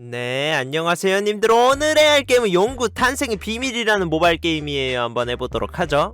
네, 안녕하세요, 님들. 오늘의 할 게임은 용구 탄생의 비밀이라는 모바일 게임이에요. 한번 해보도록 하죠.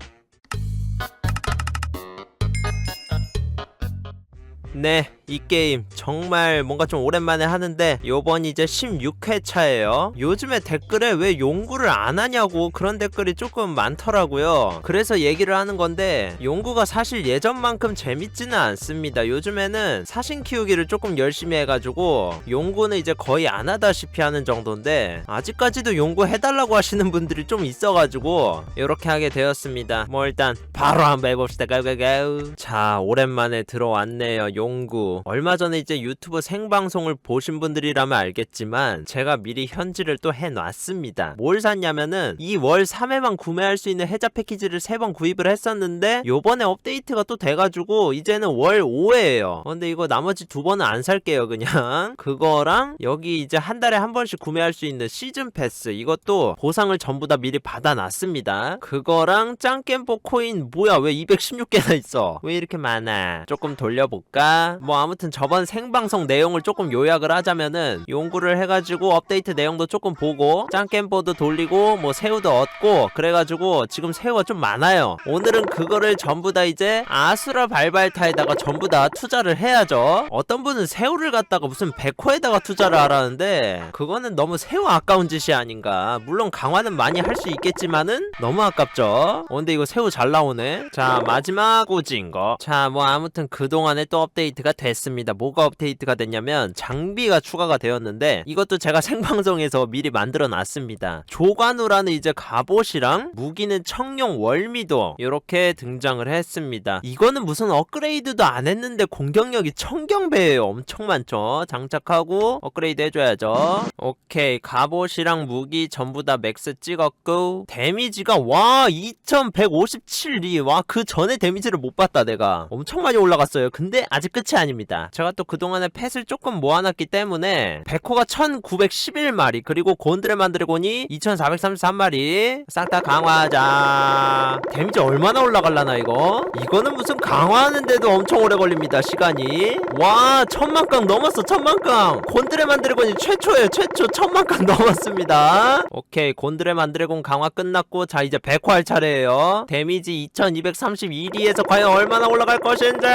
네, 이 게임 정말 뭔가 좀 오랜만에 하는데 요번 이제 16회차예요. 요즘에 댓글에 왜 용구를 안 하냐고 그런 댓글이 조금 많더라고요. 그래서 얘기를 하는 건데 용구가 사실 예전만큼 재밌지는 않습니다. 요즘에는 사신 키우기를 조금 열심히 해가지고 용구는 이제 거의 안 하다시피 하는 정도인데 아직까지도 용구 해달라고 하시는 분들이 좀 있어가지고 이렇게 하게 되었습니다. 뭐 일단 바로 한번 해봅시다. 가가가우. 자 오랜만에 들어왔네요. 용구. 얼마 전에 이제 유튜브 생방송을 보신 분들이라면 알겠지만 제가 미리 현질을 또 해놨습니다. 뭘 샀냐면은 이 월 3회만 구매할 수 있는 해자 패키지를 3번 구입을 했었는데 요번에 업데이트가 또 돼가지고 이제는 월 5회예요. 근데 이거 나머지 두 번은 안 살게요 그냥. 그거랑 여기 이제 한 달에 한 번씩 구매할 수 있는 시즌 패스 이것도 보상을 전부 다 미리 받아놨습니다. 그거랑 짱겜보 코인 뭐야 왜 216개나 있어? 왜 이렇게 많아? 조금 돌려볼까? 뭐 아무튼 저번 생방송 내용을 조금 요약을 하자면은 용구를 해가지고 업데이트 내용도 조금 보고 짱겜보도 돌리고 뭐 새우도 얻고 그래가지고 지금 새우가 좀 많아요. 오늘은 그거를 전부 다 이제 아수라 발발타에다가 전부 다 투자를 해야죠. 어떤 분은 새우를 갖다가 무슨 백호에다가 투자를 하라는데 그거는 너무 새우 아까운 짓이 아닌가. 물론 강화는 많이 할 수 있겠지만은 너무 아깝죠. 어, 근데 이거 새우 잘 나오네. 자 마지막 꽂은 거. 자 뭐 아무튼 그동안에 또 업데이트가 됐 습니다. 뭐가 업데이트가 됐냐면 장비가 추가가 되었는데 이것도 제가 생방송에서 미리 만들어 놨습니다. 조관우라는 이제 갑옷이랑 무기는 청룡 월미도 이렇게 등장을 했습니다. 이거는 무슨 업그레이드도 안 했는데 공격력이 청경배예요. 엄청 많죠. 장착하고 업그레이드 해줘야죠. 오케이 갑옷이랑 무기 전부 다 맥스 찍었고 데미지가 와 2157이 와그 전에 데미지를 못 봤다 내가 엄청 많이 올라갔어요. 근데 아직 끝이 아닙니다. 제가 또 그동안에 펫을 조금 모아놨기 때문에 백호가 1911마리 그리고 곤드레 만드래곤이 2433마리. 싹 다 강화하자. 데미지 얼마나 올라갈라나 이거? 이거는 무슨 강화하는데도 엄청 오래 걸립니다 시간이. 와 천만 강 넘었어 천만 강. 곤드레 만드래곤이 최초예요 최초. 천만 강 넘었습니다. 오케이 곤드레 만드래곤 강화 끝났고 자 이제 백호 할 차례예요. 데미지 2231위에서 과연 얼마나 올라갈 것인지.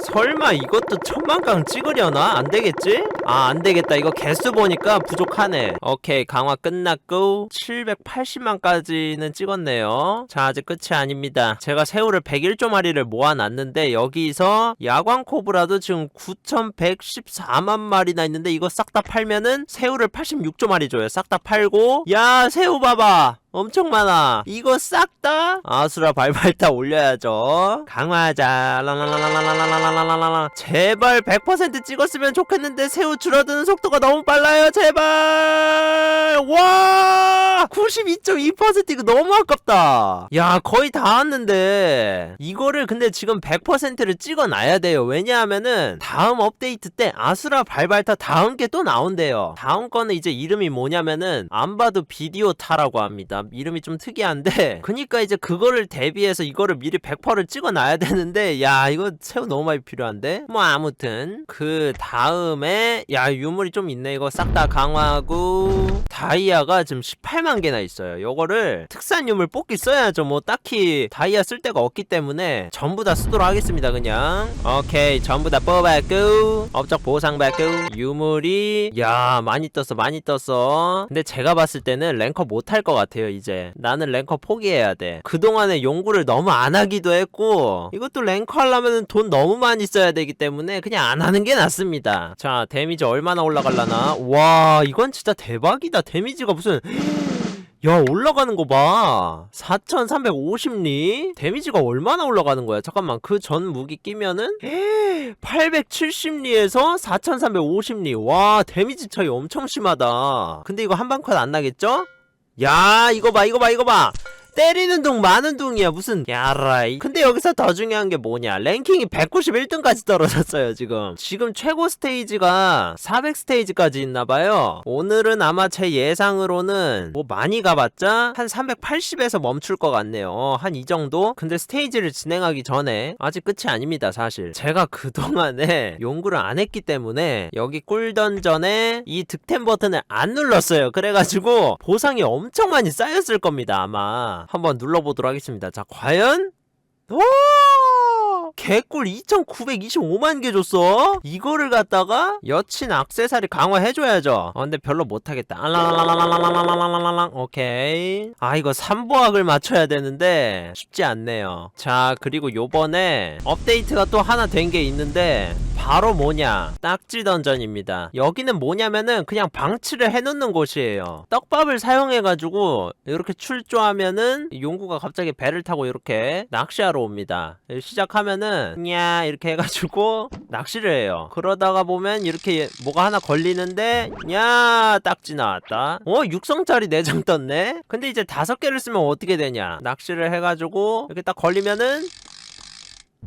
설마 이것도 천만강 찍으려나? 안 되겠지? 아, 안 되겠다. 이거 개수 보니까 부족하네. 오케이, 강화 끝났고 780만까지는 찍었네요. 자, 아직 끝이 아닙니다. 제가 새우를 101조 마리를 모아놨는데 여기서 야광 코브라도 지금 9114만 마리나 있는데 이거 싹 다 팔면은 새우를 86조 마리 줘요. 싹 다 팔고 야, 새우 봐봐. 엄청 많아. 이거 싹 다 아수라 발발타 올려야죠. 강화하자. 제발 100% 찍었으면 좋겠는데 새우 줄어드는 속도가 너무 빨라요. 제발. 와! 92.2% 이거 너무 아깝다. 야, 거의 다 왔는데 이거를 근데 지금 100%를 찍어 놔야 돼요. 왜냐하면은 다음 업데이트 때 아수라 발발타 다음 게 또 나온대요. 다음 거는 이제 이름이 뭐냐면은 안 봐도 비디오 타라고 합니다. 이름이 좀 특이한데 그니까 이제 그거를 대비해서 이거를 미리 100%를 찍어 놔야 되는데 야 이거 새우 너무 많이 필요한데 뭐 아무튼 그 다음에 야 유물이 좀 있네 이거 싹 다 강화하고 다이아가 지금 18만 개나 있어요. 요거를 특산 유물 뽑기 써야죠. 뭐 딱히 다이아 쓸 데가 없기 때문에 전부 다 쓰도록 하겠습니다 그냥. 오케이. 전부 다 뽑았고. 업적 보상 받고. 유물이 야 많이 떴어 많이 떴어. 근데 제가 봤을 때는 랭커 못할 것 같아요 이제. 나는 랭커 포기해야 돼. 그동안에 용구를 너무 안 하기도 했고 이것도 랭커 하려면 돈 너무 많이 써야 되기 때문에 그냥 안 하는 게 낫습니다. 자 데미지 얼마나 올라갈라나? 와 이건 진짜 대박이다. 데미지가 무슨 야 올라가는 거 봐. 4350리? 데미지가 얼마나 올라가는 거야? 잠깐만 그 전 무기 끼면은 870리에서 4350리. 와 데미지 차이 엄청 심하다. 근데 이거 한 방 컷 안 나겠죠? 야 이거 봐 이거 봐 이거 봐. 때리는 둥 마는 둥이야 무슨. 야라이. 근데 여기서 더 중요한 게 뭐냐. 랭킹이 191등까지 떨어졌어요 지금. 지금 최고 스테이지가 400 스테이지까지 있나봐요. 오늘은 아마 제 예상으로는 뭐 많이 가봤자 한 380에서 멈출 것 같네요. 한이 정도? 근데 스테이지를 진행하기 전에 아직 끝이 아닙니다 사실. 제가 그동안에 연구를 안 했기 때문에 여기 꿀던전에 이 득템 버튼을 안 눌렀어요. 그래가지고 보상이 엄청 많이 쌓였을 겁니다 아마 한번 눌러보도록 하겠습니다 자 과연 오! 개꿀 2925만 개 줬어? 이거를 갖다가 여친 악세사리 강화해줘야죠. 어, 근데 별로 못하겠다. 알랑알랑알랑알랑알랑알랑 오케이. 아, 이거 3보학을 맞춰야 되는데 쉽지 않네요. 자, 그리고 요번에 업데이트가 또 하나 된 게 있는데 바로 뭐냐 딱지 던전입니다 여기는 뭐냐면은 그냥 방치를 해놓는 곳이에요 떡밥을 사용해가지고 이렇게 출조하면은 용구가 갑자기 배를 타고 이렇게 낚시하러 옵니다 시작하면 냐 이렇게 해가지고 낚시를 해요. 그러다가 보면 이렇게 뭐가 하나 걸리는데 냐 딱지 나왔다. 어? 육성짜리 내장 떴네? 근데 이제 다섯 개를 쓰면 어떻게 되냐? 낚시를 해가지고 이렇게 딱 걸리면은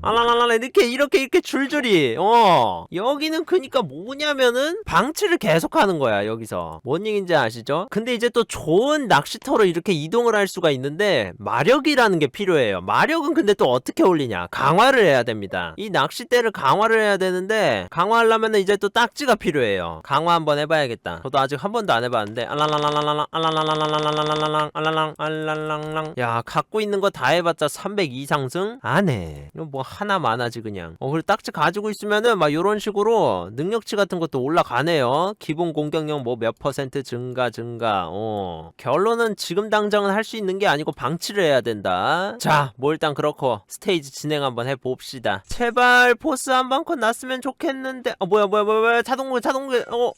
알랄랄랄 이렇게 이렇게 이렇게 줄줄이. 어. 여기는 그니까 뭐냐면은 방치를 계속하는 거야 여기서. 뭔 얘기인지 아시죠? 근데 이제 또 좋은 낚시터로 이렇게 이동을 할 수가 있는데 마력이라는 게 필요해요. 마력은 근데 또 어떻게 올리냐? 강화를 해야 됩니다. 이 낚싯대를 강화를 해야 되는데 강화하려면은 이제 또 딱지가 필요해요. 강화 한번 해봐야겠다. 저도 아직 한 번도 안 해봤는데 알랄랄랄랄랑 알랄랄랄랄랄랑 알랄랑 알랄랑랑. 야 갖고 있는 거 다 해봤자 300 이상승? 안해. 이거 뭐 하나 많아지 그냥. 어 그리고 딱지 가지고 있으면은 막 요런 식으로 능력치 같은 것도 올라가네요. 기본 공격력 뭐 몇 퍼센트 증가 증가. 어. 결론은 지금 당장은 할 수 있는 게 아니고 방치를 해야 된다. 자뭐 일단 그렇고 스테이지 진행 한번 해봅시다. 제발 보스 한 방컷 났으면 좋겠는데. 어 뭐야 뭐야 뭐야, 뭐야. 자동문 자동문 어.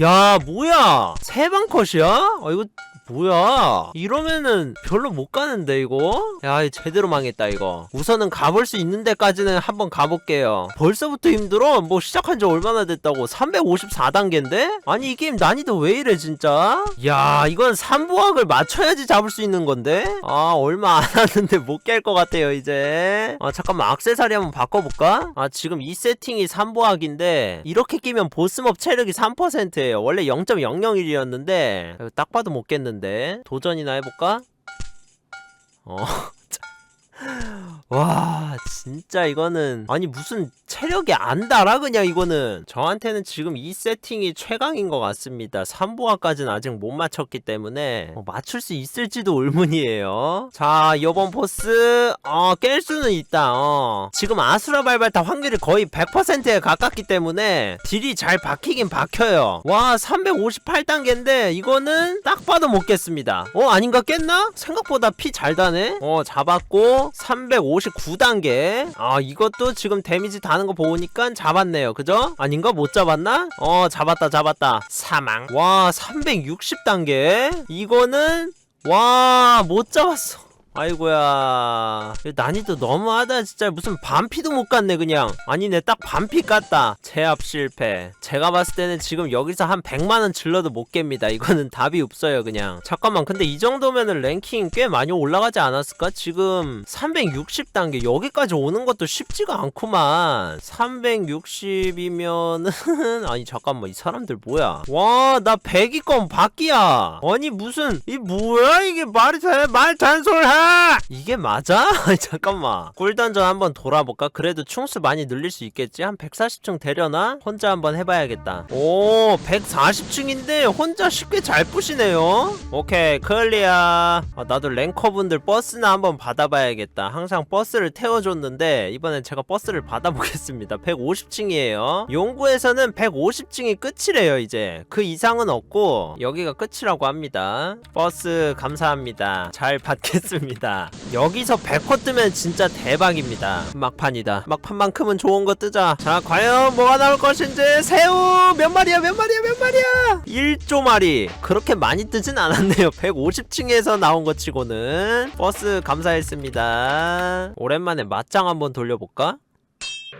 야 뭐야? 세 방 컷이야? 어 이거 뭐야? 이러면은 별로 못 가는데 이거? 야 제대로 망했다 이거. 우선은 가볼 수 있는 데까지는 한번 가볼게요. 벌써부터 힘들어? 뭐 시작한 지 얼마나 됐다고? 354단계인데? 아니 이 게임 난이도 왜 이래 진짜? 야 이건 3부학을 맞춰야지 잡을 수 있는 건데? 아 얼마 안 하는데 못 깰 것 같아요 이제. 아 잠깐만 악세사리 한번 바꿔볼까? 아 지금 이 세팅이 3부학인데 이렇게 끼면 보스몹 체력이 3%예요. 원래 0.001이었는데 딱 봐도 못 깼는데 도전이나 해볼까? 어. 와 진짜 이거는 아니 무슨 체력이 안 달아 그냥 이거는. 저한테는 지금 이 세팅이 최강인 것 같습니다. 3부화까지는 아직 못 맞췄기 때문에. 어, 맞출 수 있을지도 의문이에요. 자 이번 보스. 어, 깰 수는 있다. 어. 지금 아수라 발발타 확률이 거의 100%에 가깝기 때문에 딜이 잘 박히긴 박혀요. 와 358단계인데 이거는 딱 봐도 못 깼습니다. 어 아닌가 깼나? 생각보다 피 잘 다네? 어 잡았고 359단계 아 이것도 지금 데미지 다는 거 보니까 잡았네요 그죠? 아닌가? 못 잡았나? 어 잡았다 잡았다 사망 와 360단계 이거는 와 못 잡았어 아이고야. 난이도 너무하다 진짜. 무슨 반피도 못 갔네 그냥. 아니네 딱 반피 깠다. 제압 실패. 제가 봤을 때는 지금 여기서 한 100만원 질러도 못 깹니다. 이거는 답이 없어요 그냥. 잠깐만 근데 이 정도면은 랭킹 꽤 많이 올라가지 않았을까? 지금 360단계 여기까지 오는 것도 쉽지가 않구만. 360이면은 아니 잠깐만 이 사람들 뭐야? 와 나 100위권 바뀌야. 아니 무슨 이 뭐야 이게 말이 돼 말 잔솔해 이게 맞아? 잠깐만. 꿀던전 한번 돌아볼까? 그래도 충수 많이 늘릴 수 있겠지? 한 140층 되려나? 혼자 한번 해봐야겠다. 오 140층인데 혼자 쉽게 잘 부시네요. 오케이 클리어. 아, 나도 랭커분들 버스나 한번 받아봐야겠다. 항상 버스를 태워줬는데 이번엔 제가 버스를 받아보겠습니다. 150층이에요. 용구에서는 150층이 끝이래요 이제. 그 이상은 없고 여기가 끝이라고 합니다. 버스 감사합니다. 잘 받겠습니다 여기서 100호 뜨면 진짜 대박입니다. 막판이다. 막판만큼은 좋은 거 뜨자. 자 과연 뭐가 나올 것인지? 새우! 몇 마리야? 몇 마리야? 몇 마리야? 1조 마리. 그렇게 많이 뜨진 않았네요. 150층에서 나온 것 치고는. 버스 감사했습니다. 오랜만에 맞짱 한번 돌려볼까?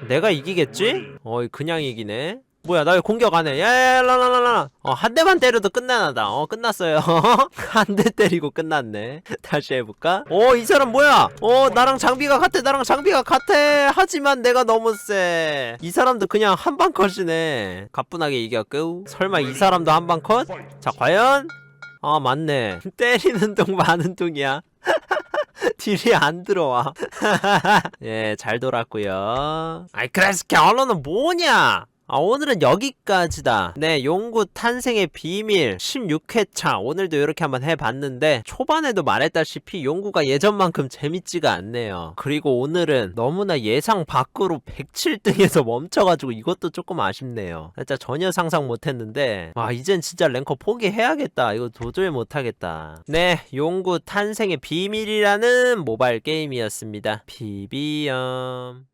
내가 이기겠지? 어이 그냥 이기네 뭐야 나 왜 공격 안해? 야야라라라라. 어한 대만 때려도 끝나나다. 어 끝났어요. 한 대 때리고 끝났네. 다시 해볼까? 어 이 사람 뭐야? 어 나랑 장비가 같아 나랑 장비가 같아. 하지만 내가 너무 쎄이 사람도 그냥 한 방 컷이네. 가뿐하게 이겼고. 설마 이 사람도 한 방 컷? 자 과연? 아 맞네. 때리는 동 마는 동이야. 딜이 안 들어와. 예 잘 돌았고요. 아이 그래서 결론은 뭐냐 아, 오늘은 여기까지다. 네, 용구 탄생의 비밀 16회차. 오늘도 이렇게 한번 해봤는데, 초반에도 말했다시피 용구가 예전만큼 재밌지가 않네요. 그리고 오늘은 너무나 예상 밖으로 107등에서 멈춰가지고 이것도 조금 아쉽네요. 진짜 전혀 상상 못했는데, 와, 이젠 진짜 랭커 포기해야겠다. 이거 도저히 못하겠다. 네, 용구 탄생의 비밀이라는 모바일 게임이었습니다. 비비엄.